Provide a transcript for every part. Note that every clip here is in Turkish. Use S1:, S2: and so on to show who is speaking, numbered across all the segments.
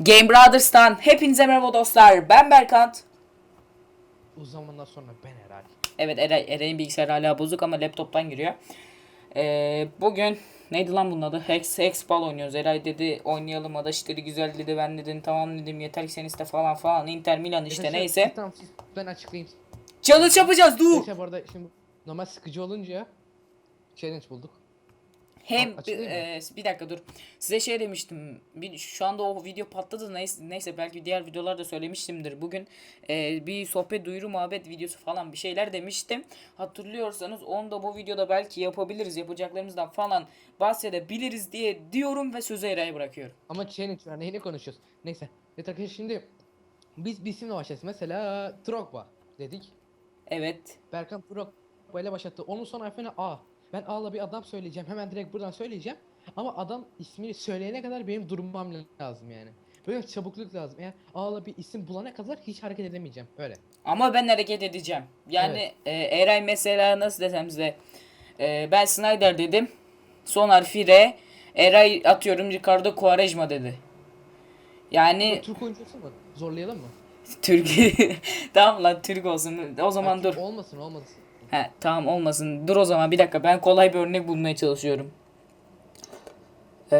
S1: Game Brothers'tan hepinize merhaba dostlar. Ben Berkant.
S2: Uzun zamandan sonra ben Eray.
S1: Evet Eray, Eray'ın bilgisayarı hala bozuk ama laptoptan giriyor. Ee, bugün neydi lan bunun adı? Hex, Hexball oynuyoruz. Eray dedi oynayalım adaşları güzel dedi. Ben dedim tamam dedim yeter ki sen iste falan falan. Inter Milan işte
S2: Neyse,
S1: neyse.
S2: Tamam siz, ben açıklayayım.
S1: Challenge yapacağız dur.
S2: Neyse bu arada şimdi normal sıkıcı olunca challenge bulduk.
S1: Hem
S2: mı?
S1: e, bir dakika dur. Size şey demiştim. Bir, şu anda o video patladı neyse, neyse belki diğer videolarda söylemiştimdir. Bugün e, bir sohbet duyuru muhabbet videosu falan bir şeyler demiştim. Hatırlıyorsanız onu da bu videoda belki yapabiliriz. Yapacaklarımızdan falan bahsedebiliriz diye diyorum ve sözü Eray'a bırakıyorum.
S2: Ama challenge var neyini konuşuyoruz. Neyse. Evet arkadaşlar şimdi biz bir isimle başlayacağız. Mesela Drogba dedik.
S1: Evet.
S2: Berkan Drogba ile başlattı. Onun son harfine A. Ben A'la bir adam söyleyeceğim. Hemen direkt buradan söyleyeceğim. Ama adam ismini söyleyene kadar benim durmam lazım yani. Böyle çabukluk lazım. Eğer A'la bir isim bulana kadar hiç hareket edemeyeceğim. Öyle.
S1: Ama ben hareket edeceğim. Yani e, Eray mesela nasıl desem size. E, ben Snyder dedim. Son harfi R. Eray atıyorum Ricardo Quaresma dedi. Yani
S2: Türk oyuncusu mu? Zorlayalım mı?
S1: Türk tamam lan Türk olsun. O zaman
S2: Ay,
S1: dur.
S2: Olmasın olmasın.
S1: He tamam olmasın. Dur o zaman bir dakika ben kolay bir örnek bulmaya çalışıyorum. Ee...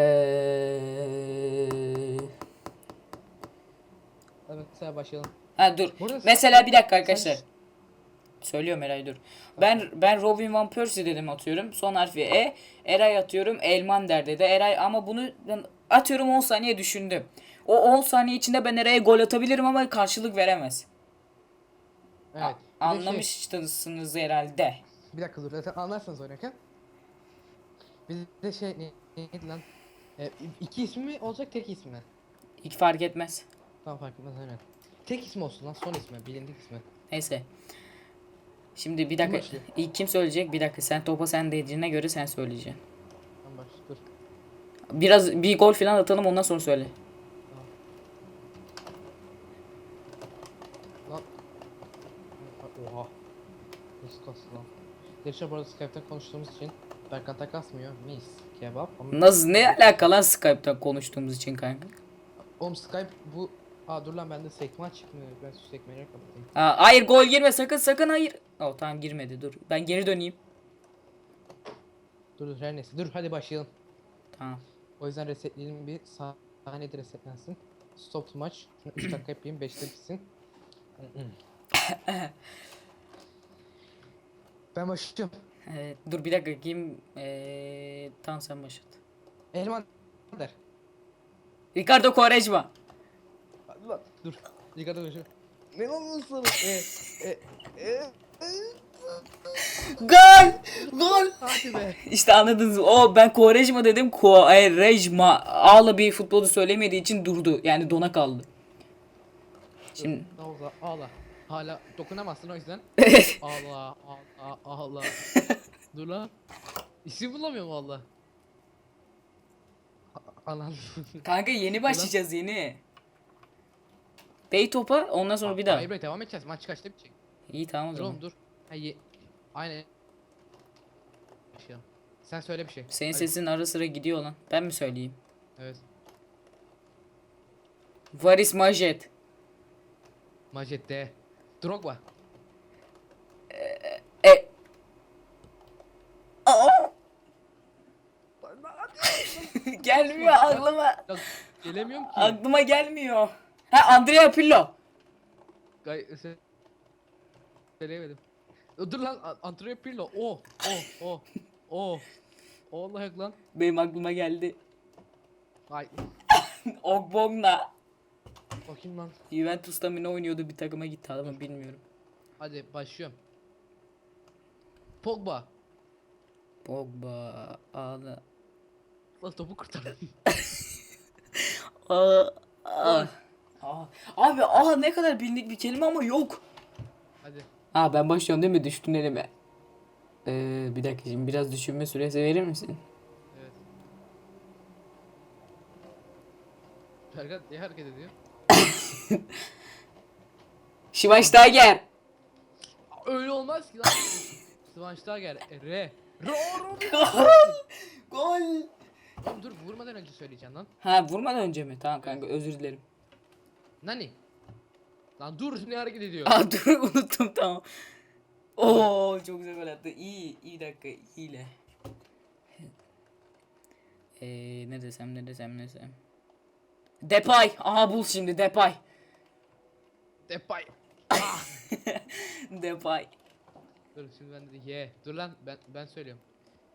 S2: Evet mesela başlayalım.
S1: Ha dur.
S2: Burada
S1: Mesela bir dakika
S2: sen-
S1: arkadaşlar. Söylüyorum Eray dur. Ben ben Robin Van Persie dedim atıyorum. Son harfi E. Eray atıyorum Elmander dedi. Eray ama bunu atıyorum 10 saniye düşündüm. O 10 saniye içinde ben Eray'a gol atabilirim ama karşılık veremez.
S2: Evet.
S1: A-
S2: Bir de şey-
S1: Anlamışsınız herhalde.
S2: bir dakika dur. Zaten anlarsanız oynarken. Bir de şey ne, neydi lan? Ee, iki ismi mi olacak tek ismi mi?
S1: Hiç fark etmez.
S2: Tamam fark etmez aynen. Tek ismi olsun lan son ismi bilindik ismi.
S1: Neyse. Şimdi bir dakika.
S2: başlıyor?
S1: İlk kim söyleyecek? Bir dakika. Sen topa sen dediğine göre sen söyleyeceksin.
S2: Tamam baş dur.
S1: Biraz bir gol falan atalım ondan sonra söyle.
S2: Lan. Oha. Nasıl kastı lan? Gerçi bu arada Skype'ten konuştuğumuz için Berkan takasmıyor. Mis. Kebap. Ama
S1: Nasıl ne alaka lan Skype'tan konuştuğumuz için kanka?
S2: Oğlum Skype bu... Aa dur lan bende sekme çıkmıyor. Ben şu sekmeyi kapatayım.
S1: Aa, hayır gol girme sakın sakın hayır. Oh tamam girmedi dur. Ben geri döneyim.
S2: Dur dur her neyse. Dur hadi başlayalım.
S1: Tamam.
S2: O yüzden resetleyelim bir saniyede resetlensin. Stop to match. 3 dakika yapayım 5'te bitsin. ben başlıyorum.
S1: Evet, dur bir dakika kim? Ee, tamam sen başlat.
S2: Elman der.
S1: Ricardo Quaresma.
S2: Hadi lan dur. Yukarıda başlıyorum. Ne olursun? e, e, e,
S1: Gol! Gol!
S2: hadi be.
S1: İşte anladınız. O ben Quaresma dedim. Quaresma. Ağla bir futbolu söylemediği için durdu. Yani dona kaldı. Şimdi
S2: Ağla ağla. Hala dokunamazsın o yüzden. Ağla ağla ağla. dur lan. İsim bulamıyorum valla. A- Anan.
S1: kanka yeni başlayacağız yeni. Bey topa ondan sonra bir daha.
S2: Hayır bre devam edeceğiz. Maç kaçta bitecek?
S1: İyi tamam o
S2: Dur
S1: zaman.
S2: oğlum dur. Ha, ye- Aynen. Sen söyle bir şey.
S1: Senin
S2: Hadi.
S1: sesin ara sıra gidiyor lan. Ben mi söyleyeyim?
S2: Evet.
S1: Varis Majet.
S2: Majed de. Drogba.
S1: E. Aa! gelmiyor aklıma.
S2: Ya, gelemiyorum ki.
S1: Aklıma gelmiyor. Ha Andrea Pirlo.
S2: Gay se- Söyleyemedim. Dur lan Andrea Pirlo. O. O. O. O. O Allah lan.
S1: Benim aklıma geldi.
S2: Ay.
S1: Ogbonna.
S2: Bakayım lan.
S1: Juventus'ta mı ne oynuyordu bir takıma gitti ama bilmiyorum.
S2: Hadi başlıyorum. Pogba.
S1: Pogba. Ağla.
S2: Lan topu kurtar.
S1: Aa, aa. Aa. Abi aa ne kadar bilindik bir kelime ama yok.
S2: Hadi.
S1: Aa ben başlıyorum değil mi? Düştün elime. Ee, bir dakika şimdi biraz düşünme süresi verir misin?
S2: Evet. Berkat niye hareket ediyor?
S1: Schweinsteiger.
S2: Öyle olmaz ki lan. Schweinsteiger. E, R. R.
S1: Gol.
S2: Oğlum dur vurmadan önce söyleyeceğim lan.
S1: Ha vurmadan önce mi? Tamam kanka özür dilerim.
S2: Nani? Lan dur ne hareket ediyor?
S1: Aa dur unuttum tamam. Oo çok güzel gol attı. İyi iyi dakika iyiyle. Eee ne desem ne desem ne desem. Depay. Aha bul şimdi Depay.
S2: Depay.
S1: Depay.
S2: Dur şimdi ben de ye. Dur lan ben ben söylüyorum.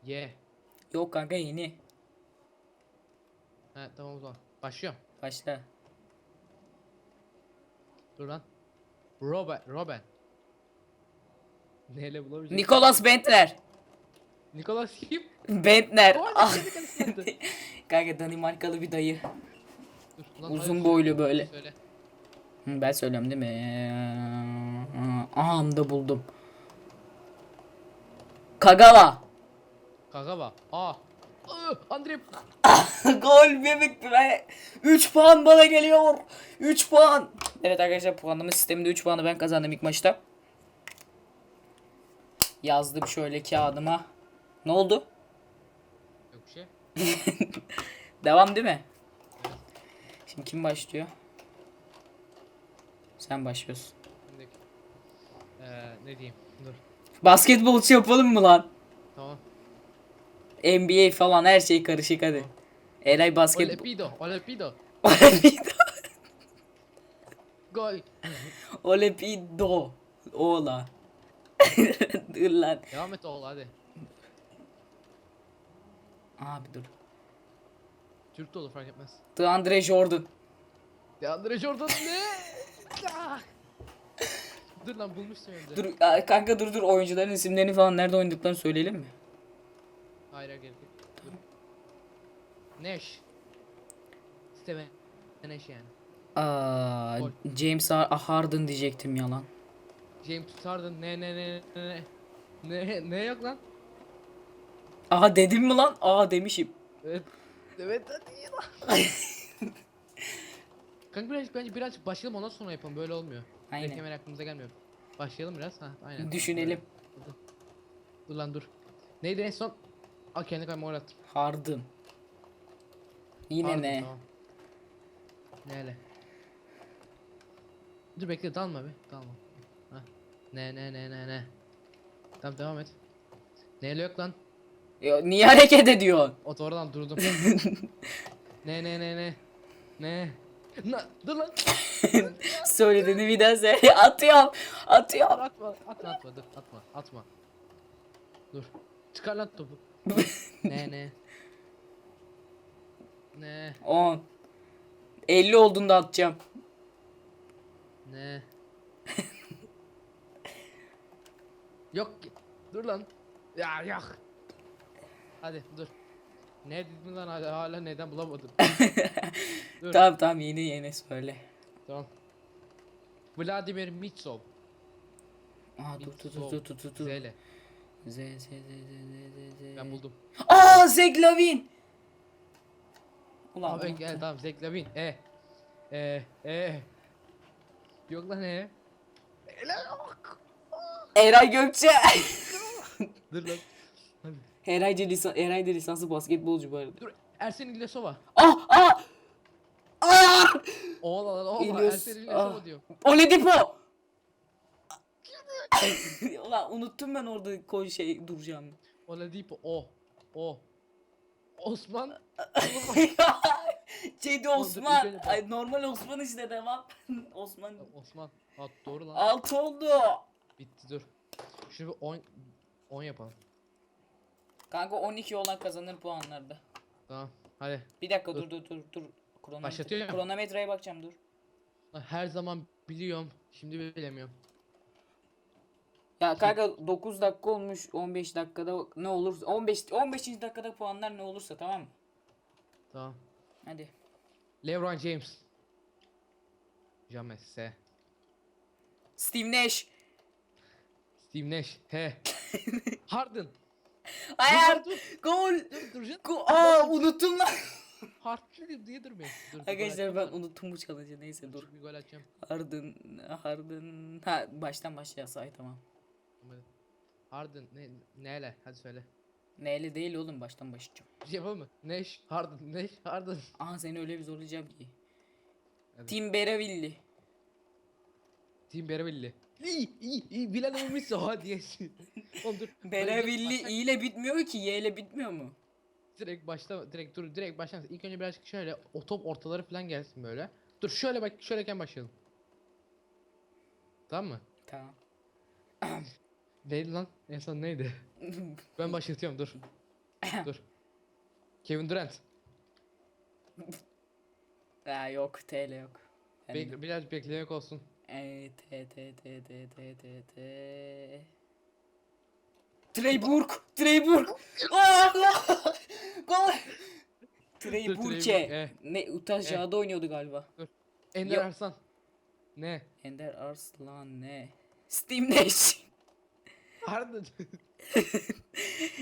S2: Ye.
S1: Yok kanka yeni.
S2: Ha tamam o zaman. Başlıyorum.
S1: Başla.
S2: Dur lan. Robin. Robin. Neyle bulamayacağım?
S1: Nicholas Bentner.
S2: Nicholas kim?
S1: Bentner. Ah. kanka Danimarkalı bir dayı.
S2: Dur, lan
S1: Uzun boylu böyle.
S2: Söyle.
S1: Hı, ben söylüyorum değil mi? Aha da buldum. Kagawa.
S2: Kagawa. Aa. Andre.
S1: Gol bebek be. 3 puan bana geliyor. 3 puan. Evet arkadaşlar puanlama sisteminde 3 puanı ben kazandım ilk maçta. Yazdım şöyle kağıdıma. Ne oldu?
S2: Yok şey.
S1: Devam değil mi? Şimdi kim başlıyor? Sen başlıyorsun.
S2: Ee, ne diyeyim? Dur.
S1: Basketbolcu yapalım mı lan?
S2: Tamam.
S1: NBA falan her şey karışık hadi. Eray basket...
S2: Olepido. Olepido.
S1: Olepido.
S2: Gol.
S1: Olepido. Oğla. dur lan.
S2: Devam et oğul hadi.
S1: Abi dur.
S2: Türk de olur fark etmez.
S1: DeAndre Jordan.
S2: DeAndre Jordan ne? Ah! dur lan bulmuştum önce.
S1: Dur aa, kanka dur dur oyuncuların isimlerini falan nerede oynadıklarını söyleyelim mi?
S2: Hayır hayır gerek yok. Dur. Nash. Steve Nash yani.
S1: Aa,
S2: Gol.
S1: James Har- ah, Harden diyecektim yalan.
S2: James Harden ne ne ne ne ne ne ne yok lan?
S1: Aha dedim mi lan? Aa demişim.
S2: Evet. Evet hadi lan. Kanka birazcık bence birazcık başlayalım ondan sonra yapalım böyle olmuyor. Aynen.
S1: Aynen.
S2: hemen aklımıza gelmiyor. Başlayalım biraz ha aynen.
S1: Düşünelim.
S2: Dur, dur lan dur. Neydi en son? Aa kendi kayma oynattım.
S1: Harden. Yine
S2: Pardon,
S1: ne?
S2: Tamam. Ne hele? Dur bekle dalma be dalma. Ha. Ne ne ne ne ne. Tamam devam et. Neyle yok lan?
S1: Ya, niye hareket ediyorsun?
S2: O oradan durdum. ne ne ne ne. Ne. Na, dur lan.
S1: Söylediğini bir daha söyle. Atıyorum. Atıyorum.
S2: atma atma atma dur atma atma. Dur. Çıkar lan topu. ne ne. Ne
S1: 10. 50 olduğunda atacağım.
S2: ne. yok ki. Dur lan. Ya yok. Hadi dur. Ne dedim lan hala, hala neden bulamadım. dur.
S1: Tamam tamam yeni yeni söyle.
S2: Tamam. Vladimir Mitsov.
S1: Aa dur dur dur dur dur dur.
S2: Z'yle.
S1: Z Z Z Z Z Z.
S2: Ben buldum.
S1: Aa Zach Lavin. Ulan
S2: Abi
S1: unuttum.
S2: gel tamam Zach Lavin. E. E. E. Yok lan E.
S1: Eray Gökçe.
S2: Dur lan. Hadi.
S1: Eray de, lisan, Eray de lisanslı basketbolcu bu arada.
S2: Dur. Ersen İlyasova.
S1: Ah ah. Ah!
S2: Oğlan lan oğlan.
S1: İlyas-
S2: Ersen İlyasova
S1: ah.
S2: diyor.
S1: Oledipo. Ulan unuttum ben orada koy şey duracağım.
S2: Oladipo o. O. Osman. Dur,
S1: Osman.
S2: bak.
S1: Ay, normal Osman işte devam. Osman.
S2: Osman. Ha doğru lan.
S1: Altı oldu.
S2: Bitti dur. Bir 10 10 yapalım.
S1: Kanka 12 olan kazanır puanlarda.
S2: Tamam. Hadi.
S1: Bir dakika
S2: Dur.
S1: dur dur dur. Kronometre,
S2: Başlatıyorum.
S1: kronometreye bakacağım dur.
S2: Lan Her zaman biliyorum. Şimdi bilemiyorum.
S1: Ya kanka 9 dakika olmuş 15 dakikada ne olur 15 15. dakikada puanlar ne olursa tamam mı?
S2: Tamam.
S1: Hadi.
S2: LeBron James. James S.
S1: Steve Nash.
S2: Steve Nash. He. Harden.
S1: Hayır.
S2: Dur,
S1: Gol.
S2: dur, dur, dur.
S1: Go Aa unuttum lan.
S2: Harden diye. Dur, gol
S1: Arkadaşlar ben unuttum bu challenge'ı neyse dur.
S2: Bir gol atacağım.
S1: Harden Harden ha baştan başlaya say tamam.
S2: Hadi. Harden ne neyle? Hadi söyle.
S1: Neyle değil oğlum baştan başlayacağım.
S2: Bir şey yapalım mı? Nash, Harden, Nash, Harden.
S1: Aha seni öyle bir zorlayacağım ki.
S2: Hadi.
S1: Tim Beravilli.
S2: Tim Beravilli. İyi iyi iyi bilen olmuşsa ha diyesin. Oğlum dur. Başla-
S1: i ile bitmiyor ki y ile bitmiyor mu?
S2: Direkt başla direkt dur direkt başlamasın. İlk önce birazcık şöyle o top ortaları falan gelsin böyle. Dur şöyle bak şöyleken başlayalım. Tamam mı?
S1: Tamam.
S2: Neydi lan? En son neydi? ben başlatıyorum dur. dur. Kevin Durant.
S1: Ha yok TL yok. Yani,
S2: biraz beklemek olsun.
S1: e, T T T T T T T Treyburg! Treyburg! Aa! Gol! Treyburg'e.
S2: Treyburg, eh.
S1: Ne Utaja'da oynuyordu galiba.
S2: Ender
S1: Yok.
S2: Arslan. Ne?
S1: Ender Arslan ne? Steam Nation.
S2: Harbiden.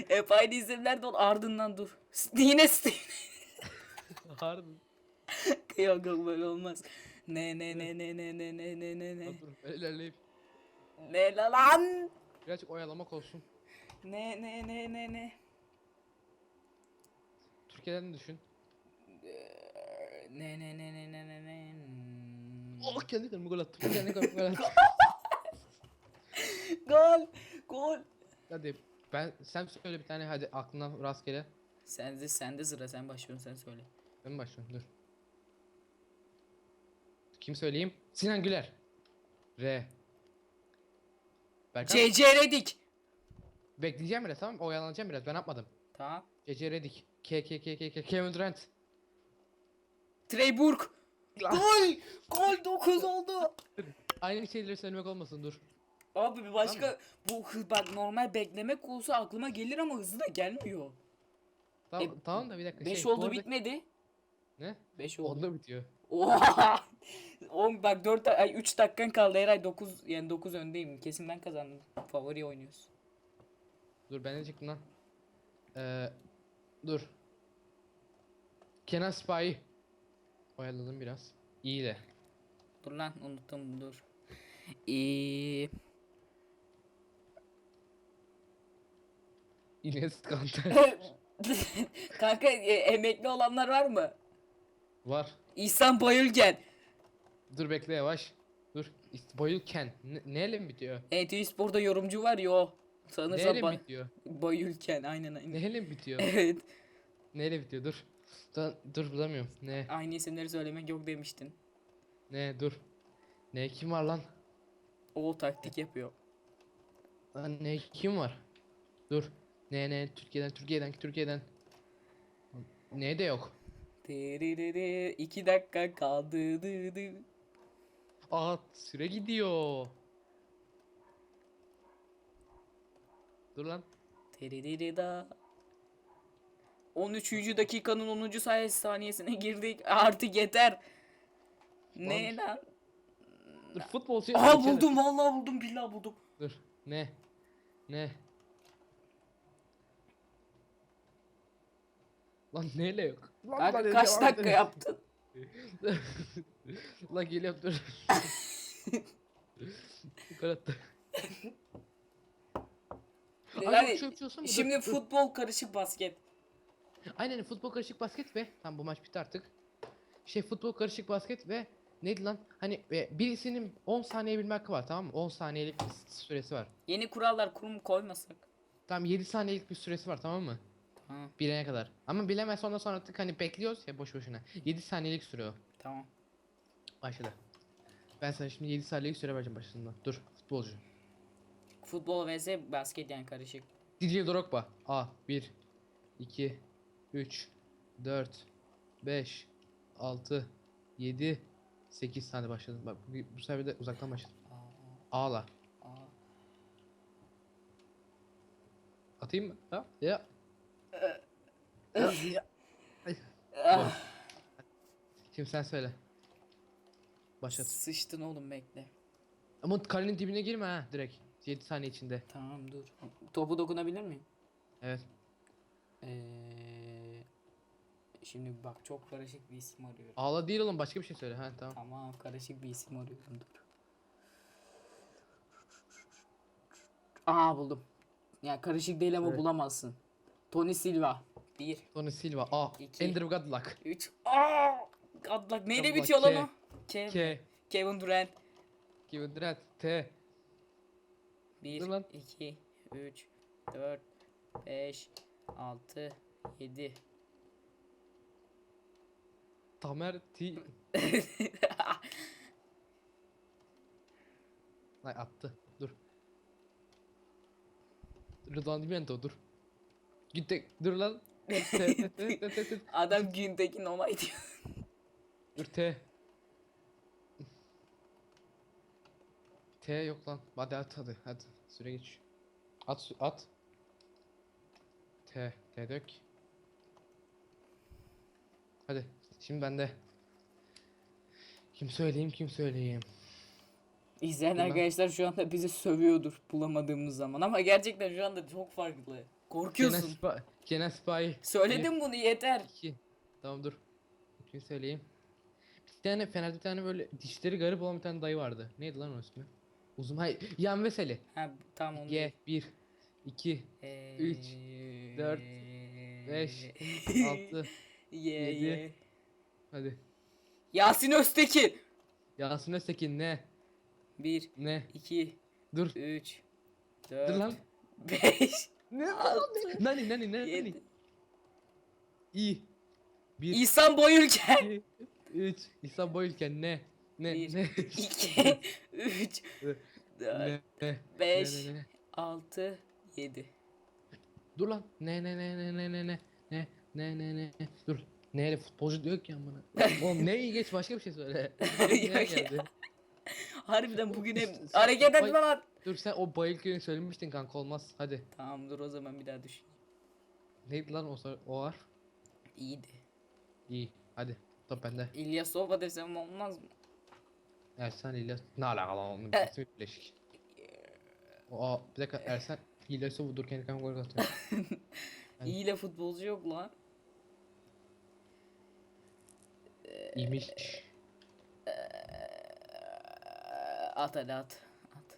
S1: Hep aynı isimler de ol- ardından dur. S- Yine Steam.
S2: Harbiden.
S1: yok yok böyle olmaz. Ne ne ne ne ne ne ne ne ne ne.
S2: Dur dur ilerleyip.
S1: Ne la lan?
S2: Birazcık oyalamak olsun.
S1: Ne ne ne ne ne.
S2: Türkiye'den düşün.
S1: Ne ne ne ne ne ne ne.
S2: Oh kendi kendime gol attım. Kendi kendime gol attım.
S1: Gol! Gol!
S2: Hadi ben sen söyle bir tane hadi aklına rastgele.
S1: Sende sende sıra sen başlıyorsun sen söyle.
S2: Ben başlıyorum dur. Kim söyleyeyim? Sinan Güler. R. Berkan.
S1: CC Redik.
S2: Bekleyeceğim biraz tamam? Oyalanacağım biraz ben yapmadım.
S1: Tamam.
S2: CC Redick. K K K K K Kevin Durant.
S1: Treyburg. Gol! Gol 9 oldu.
S2: Aynı şeyleri söylemek olmasın dur.
S1: Abi bir başka bu hı- bak normal beklemek olsa aklıma gelir ama hızlı da gelmiyor.
S2: Tamam,
S1: E,
S2: tamam da bir dakika
S1: 5
S2: şey. bu
S1: oldu
S2: arada-
S1: bitmedi.
S2: Ne?
S1: 5 oldu.
S2: Onda bitiyor.
S1: Oha! Oğlum bak 4 ay 3 dakikan kaldı Eray 9 yani 9 öndeyim. Kesin ben kazandım. Favori oynuyoruz.
S2: Dur ben ne çıktım lan? Ee, dur. Kenan Spy. Oyaladım biraz. İyi de.
S1: Dur lan unuttum dur. Ee,
S2: Ines Kanter.
S1: Kanka e, emekli olanlar var mı?
S2: Var.
S1: İhsan Bayülgen.
S2: Dur bekle yavaş. Dur. Bayılken. Ne, neyle mi bitiyor?
S1: ETV Spor'da yorumcu var ya o. Sanırsam
S2: Neyle
S1: ba-
S2: bitiyor?
S1: Bayülken aynen aynen.
S2: Neyle bitiyor?
S1: Evet.
S2: neyle bitiyor? Dur. Dur, dur bulamıyorum. Ne?
S1: Aynı isimleri söylemek yok demiştin.
S2: Ne? Dur. Ne? Kim var lan?
S1: O taktik yapıyor.
S2: Lan ne? Kim var? Dur. Ne ne? Türkiye'den, Türkiye'den, Türkiye'den. Ne de yok.
S1: Tererere, iki dakika kaldı. Dı dı.
S2: Aa süre gidiyor. Dur lan.
S1: Tererere da. 13. dakikanın 10. say- saniyesine girdik. Artık yeter. Ne lan?
S2: Dur futbolcu.
S1: Aha
S2: geçelim.
S1: buldum vallahi buldum billahi buldum.
S2: Dur. Ne? Ne? Lan neyle yok? Lan,
S1: Kanka
S2: lan,
S1: kaç dakika
S2: edelim.
S1: yaptın?
S2: lan geliyorum dur. Gol attı.
S1: Yani
S2: dur,
S1: şimdi futbol karışık basket.
S2: Aynen futbol karışık basket ve tam bu maç bitti artık. Şey futbol karışık basket ve neydi lan? Hani e, birisinin 10 saniye bilme hakkı var tamam mı? 10 saniyelik bir süresi var.
S1: Yeni kurallar kurum koymasak.
S2: Tamam 7 saniyelik bir süresi var tamam mı?
S1: Tamam
S2: Bilene kadar. Ama bilemez ondan sonra artık hani bekliyoruz ya boş boşuna. 7 saniyelik süre o.
S1: tamam.
S2: Başladı. Ben sana şimdi 7 saniyelik süre vereceğim başında. Dur futbolcu.
S1: Futbol vs basket yani karışık.
S2: Didier Drogba. A. 1 2 3 4 5 6 7 8 tane başladım. Bak bu, bu sefer de uzaktan başladım. Ağla. Atayım mı? Ha? Ya.
S1: Ah,
S2: Şimdi sen söyle. Başlat.
S1: sıçtın oğlum bekle.
S2: Ama kalenin dibine girme ha direkt. 7 saniye içinde.
S1: Tamam dur. Topu dokunabilir miyim?
S2: Evet.
S1: Ee, şimdi bak çok karışık bir isim arıyorum.
S2: Ağla değil oğlum başka bir şey söyle. Ha tamam.
S1: Tamam karışık bir isim arıyorum dur. Aa buldum. Ya karışık değil ama
S2: Evet.
S1: bulamazsın. Tony Silva. 1,
S2: Tony Silva. A.
S1: İki.
S2: Andrew Godlock.
S1: 3. Aa! Adlak neyle
S2: Adlak
S1: bitiyor lan
S2: K.
S1: o?
S2: K.
S1: Kevin Durant.
S2: Kevin Durant. T.
S1: 1,
S2: Dur lan.
S1: 2, 3, 4, 5, 6, 7.
S2: Tamer T. Ay attı. Dur. Rıdvan Dimento dur. De dur lan. T, T, T, T, T, T.
S1: Adam Güntekin onay diyor.
S2: Dur T. T yok lan. Hadi at hadi hadi. Süre geç. At at. T. T dök. Hadi. Şimdi bende. Kim söyleyeyim kim söyleyeyim.
S1: İzleyen
S2: Bilmem.
S1: arkadaşlar şu anda bizi sövüyordur bulamadığımız zaman ama gerçekten şu anda çok farklı. Korkuyorsun.
S2: Kenan Sipahi.
S1: Söyledim bunu yeter.
S2: 2. Tamam dur. Kim söyleyeyim. Bir tane Fener'de bir tane böyle dişleri garip olan bir tane dayı vardı. Neydi lan o ismi? Uzun hayır. Yan Veseli.
S1: Ha tamam onu.
S2: G 1 2
S1: Ee,
S2: üç, dört, beş, 6
S1: ye
S2: yedi.
S1: ye.
S2: Hadi.
S1: Yasin Öztekin.
S2: Yasin Öztekin ne?
S1: 1,
S2: Ne?
S1: 2,
S2: Dur.
S1: 3,
S2: Dur
S1: 4,
S2: lan.
S1: 5,
S2: Ne? Nani nani?
S1: 7.
S2: Nani? İ. 1
S1: İhsan Boyülken.
S2: 2 3 İhsan Boyülken ne? Ne?
S1: Bir,
S2: Ne?
S1: 2, 3,
S2: Ne?
S1: 4,
S2: Ne?
S1: 5,
S2: Ne? Ne? Ne?
S1: 6, 7.
S2: Dur lan. Ne ne ne ne ne ne ne ne ne ne ne ne dur. Neyle futbolcu diyor ki amına. Oğlum ne iyi geç başka bir şey söyle. Neye geldi?
S1: Harbiden bugün hep hareket etme lan.
S2: Dur sen o Bayılköy'ü söylemiştin kanka olmaz. Hadi.
S1: Tamam dur o zaman bir daha düşün.
S2: Neydi lan o o var?
S1: İyiydi.
S2: İyi. Hadi. Top bende.
S1: İlyas Soba desem olmaz mı?
S2: Ersen İlyas. Ne alakalı onun
S1: E-
S2: ismi birleşik. O bir dakika Ersen İlyas'ı vurdurken kan gol atıyor.
S1: İyi de futbolcu yok lan.
S2: İyiymiş.
S1: Ee, At hadi at. At.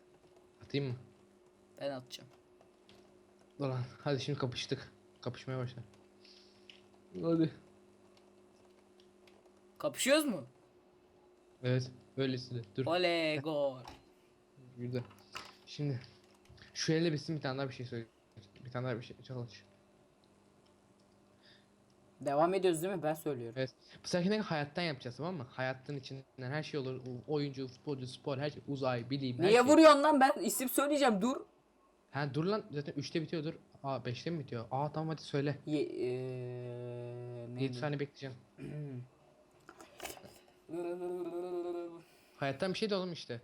S2: Atayım mı?
S1: Ben atacağım.
S2: Dur lan. Hadi şimdi kapıştık. Kapışmaya başla. Hadi.
S1: Kapışıyoruz mu?
S2: Evet. Öylesi de. Dur.
S1: Oley gol.
S2: Güzel. Şimdi şu elle bitsin bir tane daha bir şey söyle. Bir tane daha bir şey çalış.
S1: Devam ediyoruz değil mi? Ben söylüyorum.
S2: Evet. Bu sefer hayattan yapacağız tamam mı? Hayatın içinden her şey olur. Oyuncu, futbolcu, spor, her şey. Uzay, bilim, her
S1: Niye
S2: şey.
S1: vuruyorsun lan? Ben isim söyleyeceğim. Dur.
S2: Ha dur lan zaten 3'te bitiyordur. Aa 5'te mi bitiyor? Aa tamam hadi söyle.
S1: Ye, eee,
S2: 7
S1: neydi?
S2: saniye bekleyeceğim. Hayattan bir şey de oğlum işte.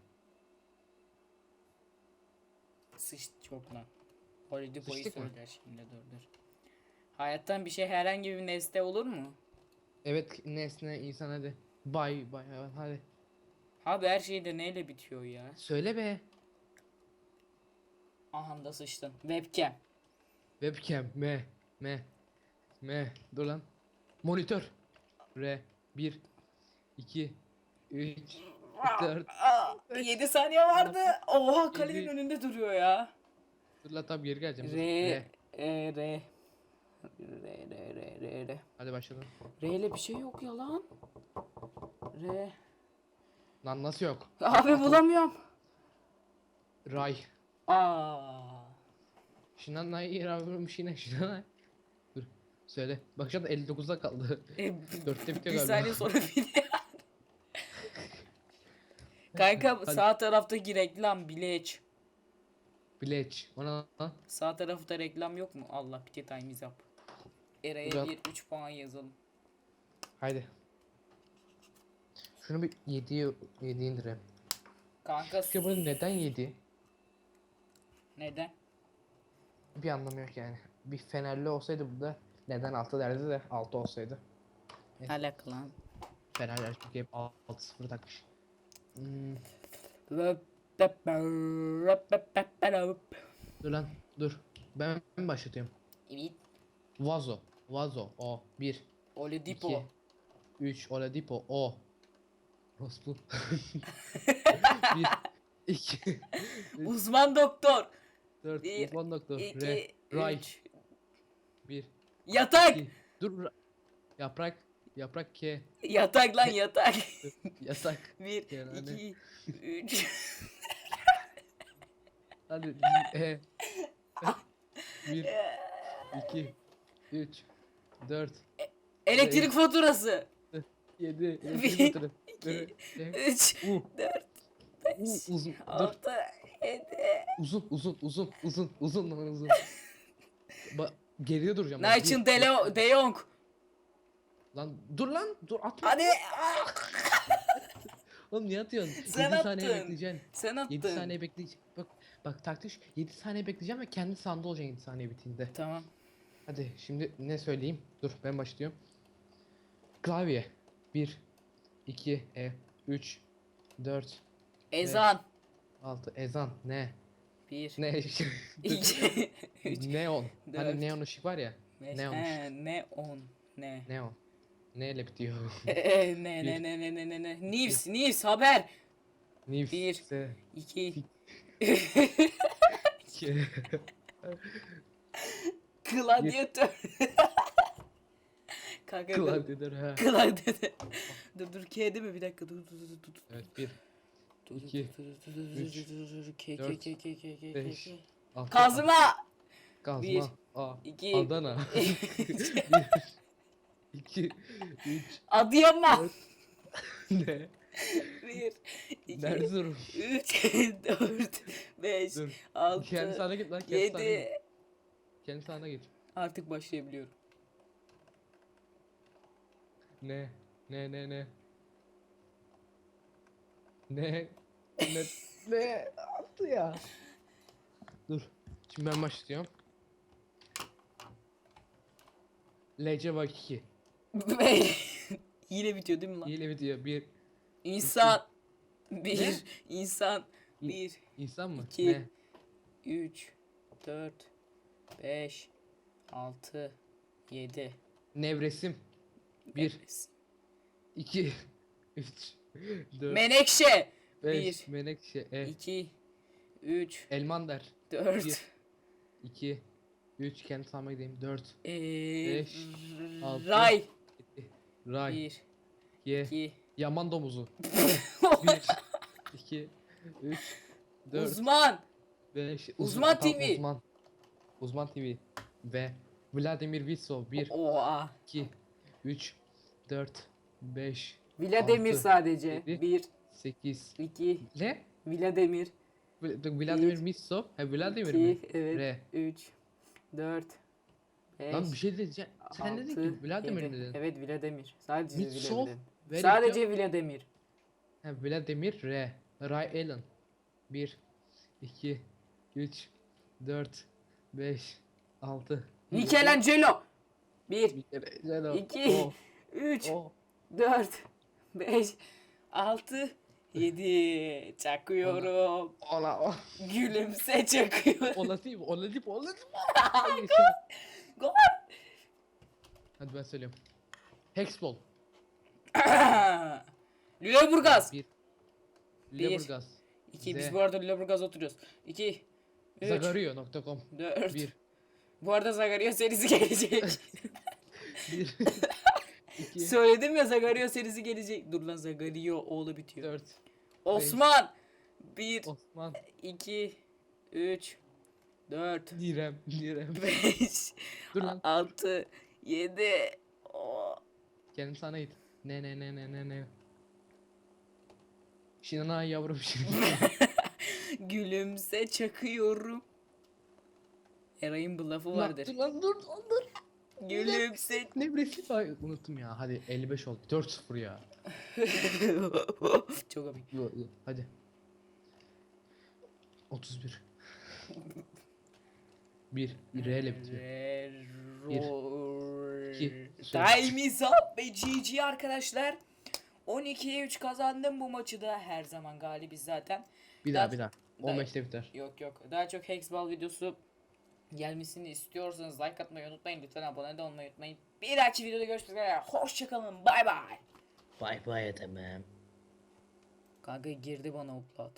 S1: Sıçtı çok lan. Hollywood boyu
S2: Sıçtık mı?
S1: söyler şimdi dur dur. Hayattan bir şey herhangi bir nesne olur mu?
S2: Evet nesne insan hadi. Bay bay hayvan hadi.
S1: Abi her şey de neyle bitiyor ya?
S2: Söyle be.
S1: Aha da sıçtın. Webcam.
S2: Webcam M M M dur lan. Monitör. R 1 2 3 4
S1: Aa, 7 saniye vardı. Oha kalenin
S2: Yedi.
S1: önünde duruyor ya.
S2: Dur lan tam geri geleceğim. dur.
S1: R
S2: R.
S1: E R R R R R R
S2: Hadi başladım.
S1: R ile bir şey yok ya lan. R
S2: Lan nasıl yok?
S1: Abi bulamıyorum.
S2: Ray.
S1: Aa.
S2: Şundan nay yaravurmuş yine şundan nay. Dur söyle. Bak şu anda 59'da kaldı.
S1: E,
S2: Dörtte bitiyor
S1: bir
S2: galiba.
S1: saniye sonra video. Kanka
S2: Hadi.
S1: sağ taraftaki reklam bileç.
S2: Bileç. Ona lan.
S1: Sağ tarafta reklam yok mu? Allah pity time is up. Era'ya bir 3 puan yazalım.
S2: Haydi. Şunu bir 7'ye 7 indireyim.
S1: Kanka
S2: Çünkü bunu neden 7?
S1: neden?
S2: Bir anlamı yok yani. Bir Fenerli olsaydı burada neden 6 derdi de 6 olsaydı.
S1: Alak lan.
S2: Fenerler çünkü hep 6-0 takmış. Dur lan dur. Ben mi başlatıyorum?
S1: Evet.
S2: Vazo. Vazo. O. Bir.
S1: Oladipo.
S2: İki. Üç. Oladipo. O. Rospu. bir. İki.
S1: uzman doktor.
S2: Dört.
S1: Bir,
S2: uzman doktor. İki.
S1: Re.
S2: Ray. Bir.
S1: Yatak.
S2: İki. Dur. Yaprak. Yaprak K.
S1: Yatak lan yatak.
S2: Yatak.
S1: Bir,
S2: Yani.
S1: iki, üç.
S2: Hadi. E. Bir. iki, Üç. Dört.
S1: Elektrik faturası.
S2: Yedi.
S1: Bir,
S2: Yedi.
S1: Üç,
S2: U.
S1: dört,
S2: U. Uzun. Dur.
S1: altı, yedi.
S2: Uzun uzun uzun uzun uzun lan uzun. Ba geriye duracağım. bak. Bir,
S1: De, De Jong.
S2: Lan dur lan dur atma.
S1: Hadi.
S2: Oğlum niye atıyorsun?
S1: Sen
S2: 7 saniye
S1: attın.
S2: bekleyeceksin.
S1: Sen
S2: 7
S1: attın.
S2: saniye bekleyeceksin. Bak bak taktik 7 saniye bekleyeceğim ve kendi sandı olacaksın 7 saniye bittiğinde.
S1: Tamam.
S2: Hadi şimdi ne söyleyeyim? Dur ben başlıyorum. Klavye. 1 2 e 3 4
S1: Ezan.
S2: 6 ezan ne?
S1: Bir,
S2: Ne?
S1: iki, üç,
S2: neon.
S1: dört,
S2: Hani neon ışık var ya. Neon ışık.
S1: Ne on. Ne.
S2: Neon. Neyle bitiyor?
S1: Ee, ne ne ne ne ne ne ne. News, news haber.
S2: Nif.
S1: Bir.
S2: Se.
S1: İki.
S2: iki.
S1: Gladyatör. Kanka.
S2: Gladiator ha.
S1: Gladyatör. dur dur K değil mi? Bir dakika dur dur dur dur. dur.
S2: Evet bir.
S1: Dur,
S2: İki,
S1: dur, dur, dur, dur,
S2: üç,
S1: dur, dur, dur, K, K,
S2: dört,
S1: K, K, K, K,
S2: beş,
S1: K.
S2: Altı.
S1: Kazma.
S2: Kazma.
S1: bir,
S2: A.
S1: iki,
S2: Adana. bir. iki. Üç.
S1: Adıyaman.
S2: Ne?
S1: Bir, iki,
S2: Erzurum.
S1: üç, dört, beş,
S2: Dur.
S1: altı,
S2: Kendi sahne git lan. Kendi sahne git. Kendi sahne git.
S1: Artık başlayabiliyorum.
S2: Ne? Ne ne ne? Ne? Ne? ne? Attı ya. Dur. Şimdi ben başlıyorum. LC bak 2.
S1: Yine bitiyor değil mi lan?
S2: Hile bitiyor. Bir.
S1: İnsan. Bir.
S2: Ne?
S1: insan. Bir.
S2: İnsan mı?
S1: İki.
S2: Ne?
S1: 3 4 5 6 7
S2: Nevresim. Bir. 2 3 4
S1: Menekşe
S2: 5
S1: bir.
S2: Menekşe E
S1: 2 3
S2: Elmander
S1: 4
S2: Bir. 2 3 kendi sahama gideyim 4
S1: Ee,
S2: Beş, altı,
S1: Ray
S2: Ray.
S1: 1
S2: Ye.
S1: 2
S2: Yaman domuzu 1 2 3 4
S1: Uzman.
S2: 5
S1: Uzman TV.
S2: Uzman. Uzman TV ve Vladimir Vitsov 1
S1: Oha.
S2: 2 3 4 5
S1: Vladimir
S2: Altı,
S1: sadece.
S2: yedi.
S1: 1
S2: 8
S1: 2
S2: Ne?
S1: Vladimir.
S2: Vl- Vladimir
S1: Bir,
S2: Vitsov Ha Vladimir mi?
S1: 2 evet.
S2: R
S1: 3 4 5
S2: Lan bir şey diyeceğim. Sen dedin ki Vladimir mi dedin?
S1: Evet Vladimir. Sadece
S2: Vitsov,
S1: Vladimir.
S2: Very
S1: Sadece Vladimir.
S2: Ha Vladimir R. Ray Allen. 1 2 3 4 5 6
S1: Michelangelo. 1
S2: Bir kere Zeno.
S1: 2
S2: O,
S1: 3
S2: o.
S1: 4 5 6 7 çakıyorum.
S2: Ola o.
S1: Gülümse çakıyorum.
S2: Ola değil? Ola değil? Ola değil?
S1: Gol.
S2: Hadi ben söylüyorum. Hexball.
S1: Lüleburgaz.
S2: 1
S1: Bir.
S2: Leburgaz.
S1: 2
S2: Z.
S1: biz bu arada Lüleburgaz oturuyoruz. 2 3
S2: Zagario.com
S1: 4
S2: 1
S1: Bu arada Zagario serisi gelecek.
S2: 1 2
S1: Söyledim ya Zagario serisi gelecek. Dur lan Zagario oğlu bitiyor.
S2: 4
S1: Osman 1
S2: Osman
S1: 2 3 4
S2: Direm Direm
S1: 5
S2: Dur lan
S1: 6 7 o
S2: Kendim sana git. Ne ne ne ne ne ne. Şinana yavrum şimdi.
S1: Gülümse çakıyorum. Eray'ın bu lafı
S2: Lan
S1: vardır.
S2: dur lan dur lan dur.
S1: Gülümse
S2: Ne bileyim ay unuttum ya. Hadi 55 oldu. 4-0 ya.
S1: Çok komik.
S2: Yo, yo, Hadi. 31. 1 R ile bitiyor.
S1: Error.
S2: iki,
S1: Time up ve GG arkadaşlar. 12'ye 3 kazandım bu maçı da. Her zaman galibiz zaten.
S2: Bir daha bir daha.
S1: Daha-
S2: 15'te biter.
S1: Yok yok. Daha çok Hexball videosu gelmesini istiyorsanız like atmayı unutmayın. Lütfen abone de olmayı unutmayın. Bir dahaki videoda görüşmek üzere. Hoşçakalın. Bay bay.
S3: Bye bye tamam.
S1: Kanka girdi bana upload.